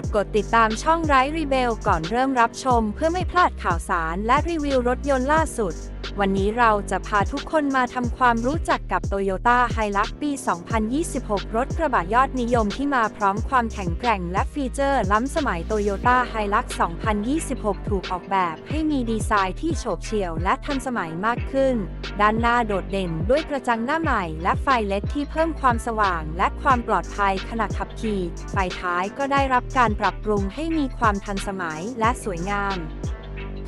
ดกดติดตามช่องไร้รีเบลก่อนเริ่มรับชมเพื่อไม่พลาดข่าวสารและรีวิวรถยนต์ล่าสุด วันนี้เราจะพาทุกคนมาทำความรู้จักกับ Toyota Hilux ปี 2026 รถกระบะยอดนิยมที่มาพร้อมความแข็งแกร่งและฟีเจอร์ล้ำสมัย Toyota Hilux 2026 ถูกออกแบบให้มีดีไซน์ที่โฉบเฉี่ยวและทันสมัยมากขึ้น ด้านหน้าโดดเด่นด้วยกระจังหน้าใหม่ และไฟเลดที่เพิ่มความสว่าง และความปลอดภัยขณะขับขี่ ไฟท้ายก็ได้รับการปรับปรุงให้มีความทันสมัยและสวยงาม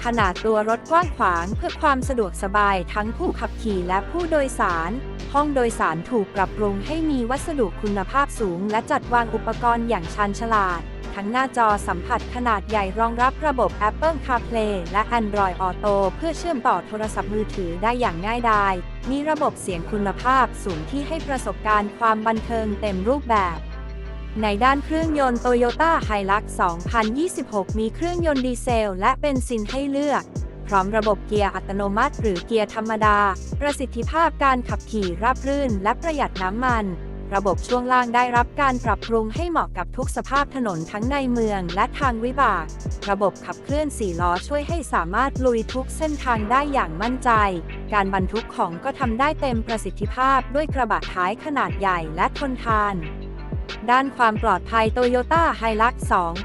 ขนาดตัวรถกว้างขวางเพื่อความสะดวกสบายทั้งผู้ขับขี่และผู้โดยสาร ห้องโดยสารถูกปรับปรุงให้มีวัสดุคุณภาพสูง และจัดวางอุปกรณ์อย่างชาญฉลาด ทั้งหน้าจอสัมผัสขนาดใหญ่รองรับระบบ Apple CarPlay และ Android Auto เพื่อเชื่อมต่อโทรศัพท์มือถือได้อย่างง่ายดาย มีระบบเสียงคุณภาพสูงที่ให้ประสบการณ์ความบันเทิงเต็มรูปแบบ ในด้านเครื่องยนต์ Toyota Hilux 2026 มีเครื่องยนต์ดีเซล และเบนซินให้เลือก พร้อมระบบเกียร์อัตโนมัติ หรือเกียร์ธรรมดา ประสิทธิภาพการขับขี่ราบรื่น และประหยัดน้ำมัน ระบบช่วงล่างได้รับการปรับปรุงให้เหมาะกับทุกสภาพถนนทั้งในเมืองและทางวิบาก ระบบขับเคลื่อน4ล้อช่วยให้สามารถลุยทุกเส้นทางได้อย่างมั่นใจ การบรรทุกของก็ทำได้เต็มประสิทธิภาพด้วยกระบะท้ายขนาดใหญ่และทนทาน ด้านความปลอดภัย Toyota Hilux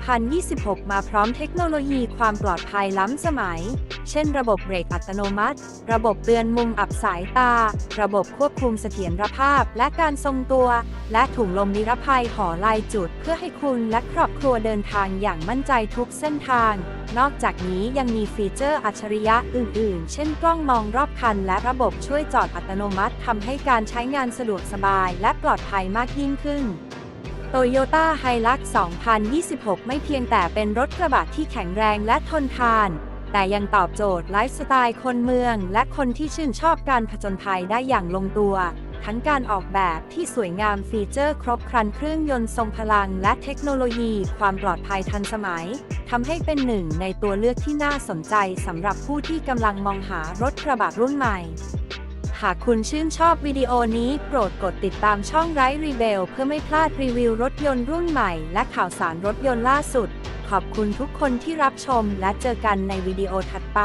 2026 มาพร้อมเทคโนโลยีความปลอดภัยล้ำสมัย เช่นระบบเบรกอัตโนมัติ ระบบเตือนมุมอับสายตา ระบบควบคุมเสถียรภาพและการทรงตัว และถุงลมนิรภัยห่อลายจุด เพื่อให้คุณและครอบครัวเดินทางอย่างมั่นใจทุกเส้นทาง นอกจากนี้ยังมีฟีเจอร์อัจฉริยะอื่น ๆ เช่นกล้องมองรอบคัน และระบบช่วยจอดอัตโนมัติทำให้การใช้งานสะดวกสบาย และปลอดภัยมากยิ่งขึ้น Toyota Hilux 2026 ไม่เพียงแต่เป็นรถกระบะที่แข็งแรงและทนทาน แต่ยังตอบโจทย์ไลฟ์สไตล์คนเมือง และคนที่ชื่นชอบการผจญภัยได้อย่างลงตัว ทั้งการออกแบบที่สวยงามฟีเจอร์ครบครันเครื่องยนต์ทรงพลัง และเทคโนโลยีความปลอดภัยทันสมัยทำให้เป็นหนึ่งในตัวเลือกที่น่าสนใจสำหรับผู้ที่กำลังมองหารถกระบะรุ่นใหม่ หากคุณชื่นชอบวิดีโอนี้โปรดกดติดตามช่องไร้รีเบลเพื่อไม่พลาดรีวิวรถยนต์รุ่นใหม่ และข่าวสารรถยนต์ล่าสุด ขอบคุณทุกคนที่รับชมและเจอกันในวิดีโอถัดไป